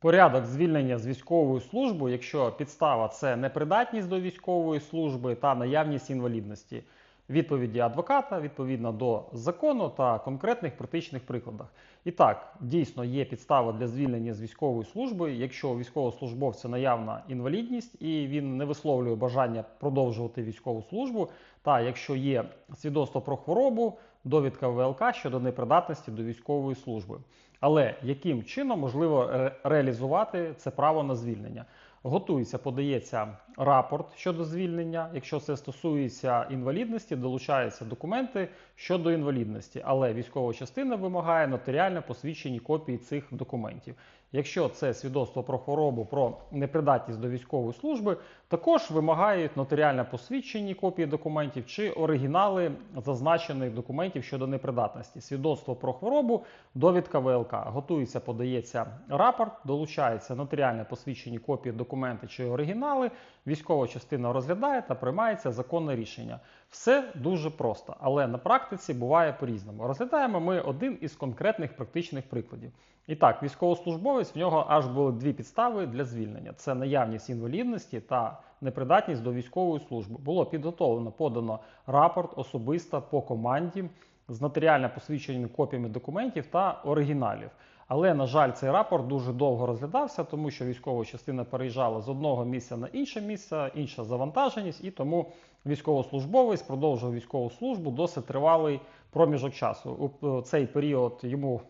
Порядок звільнення з військової служби, якщо підстава це непридатність до військової служби та наявність інвалідності. Відповіді адвоката відповідно до закону та конкретних практичних прикладах. І так, дійсно є підстава для звільнення з військової служби, якщо у військовослужбовця наявна інвалідність і він не висловлює бажання продовжувати військову службу, та якщо є свідоцтво про хворобу, довідка ВЛК щодо непридатності до військової служби. Але яким чином можливо реалізувати це право на звільнення? Готується, подається рапорт щодо звільнення. Якщо це стосується інвалідності, долучаються документи щодо інвалідності, але військова частина вимагає нотаріально посвідчені копії цих документів. Якщо це свідоцтво про хворобу, про непридатність до військової служби, також вимагають нотаріально посвідчені копії документів чи оригінали зазначених документів щодо непридатності. Свідоцтво про хворобу, довідка ВЛК. Готується, подається рапорт, долучаються нотаріально посвідчені копії документи чи оригінали. Військова частина розглядає та приймається законне рішення. Все дуже просто, але на практиці буває по-різному. Розглядаємо ми один із конкретних практичних прикладів. І так, військовослужбовець в нього аж були дві підстави для звільнення: це наявність інвалідності та непридатність до військової служби. Було підготовлено, подано рапорт особисто по команді з нотаріально посвідченими копіями документів та оригіналів. Але, на жаль, цей рапорт дуже довго розглядався, тому що військова частина переїжджала з одного місця на інше місце, інша завантаженість, і тому військовослужбовець продовжував військову службу досить тривалий проміжок часу. У цей період йому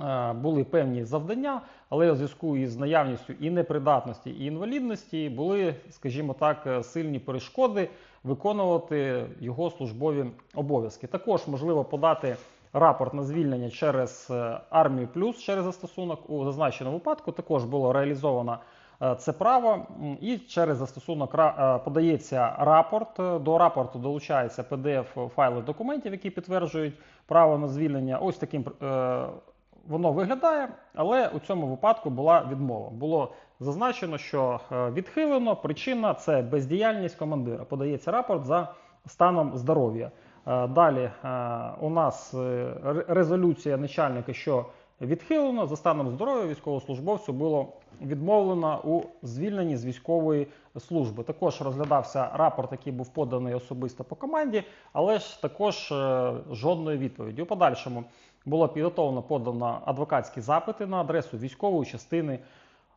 е, були певні завдання, але у зв'язку із наявністю і непридатності, і інвалідності були, скажімо так, е, сильні перешкоди виконувати його службові обов'язки. Також можливо подати рапорт на звільнення через е, армію плюс через застосунок. У зазначеному випадку також було реалізовано е, це право, і через застосунок е, подається рапорт. До рапорту долучається PDF файли документів, які підтверджують право на звільнення. Ось таким воно виглядає, але у цьому випадку була відмова. Було зазначено, що е, відхилено. Причина це бездіяльність командира. Подається рапорт за станом здоров'я. Е, Далі е, у нас резолюція начальника, що відхилено за станом здоров'я військовослужбовцю було відмовлено у звільненні з військової служби. Також розглядався рапорт, який був поданий особисто по команді, але ж також жодної відповіді. У подальшому було підготовлено подано адвокатські запити на адресу військової частини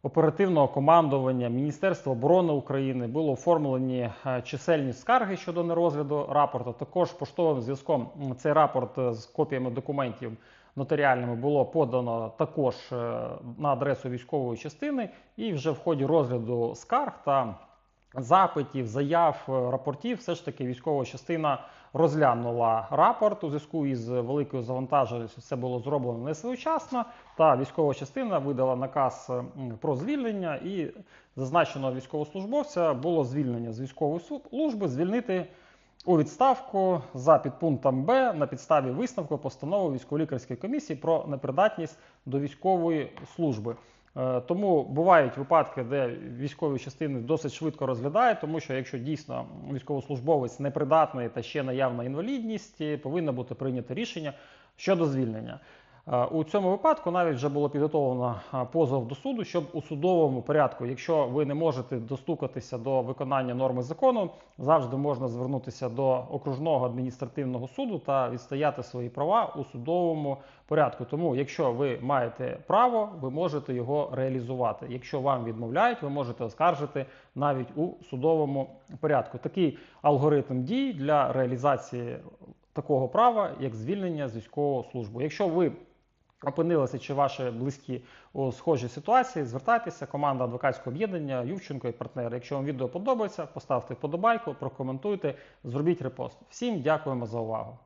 оперативного командування Міністерства оборони України було оформлені е, чисельні скарги щодо нерозгляду рапорту. Також поштовим зв'язком цей рапорт е, з копіями документів нотаріальними було подано також е, на адресу військової частини, і вже в ході розгляду скарг та запитів, заяв, рапортів, все ж таки військова частина розглянула рапорт у зв'язку із великою завантаженістю. Це було зроблено не своєчасно. Та військова частина видала наказ про звільнення, і зазначеного військовослужбовця було звільнення з військової служби, звільнити у відставку за підпунктом Б на підставі висновку постанови військово-лікарської комісії про непридатність до військової служби. Е, Тому бувають випадки, де військові частини досить швидко розглядають, тому що якщо дійсно військовослужбовець непридатний та ще наявна інвалідність, е, повинно бути прийнято рішення щодо звільнення. Е, У цьому випадку навіть вже було підготовлено е, позов до суду, щоб у судовому порядку, якщо ви не можете достукатися до виконання норми закону, завжди можна звернутися до окружного адміністративного суду та відстояти свої права у судовому порядку. Тому, якщо ви маєте право, ви можете його реалізувати. Якщо вам відмовляють, ви можете оскаржити навіть у судовому порядку. Такий алгоритм дій для реалізації такого права, як звільнення з військової служби. Якщо ви опинилися чи ваші близькі у схожій ситуації, звертайтеся. Команда адвокатського об'єднання Ювченко і партнери. Якщо вам відео подобається, поставте вподобайку, прокоментуйте, зробіть репост. Всім дякуємо за увагу.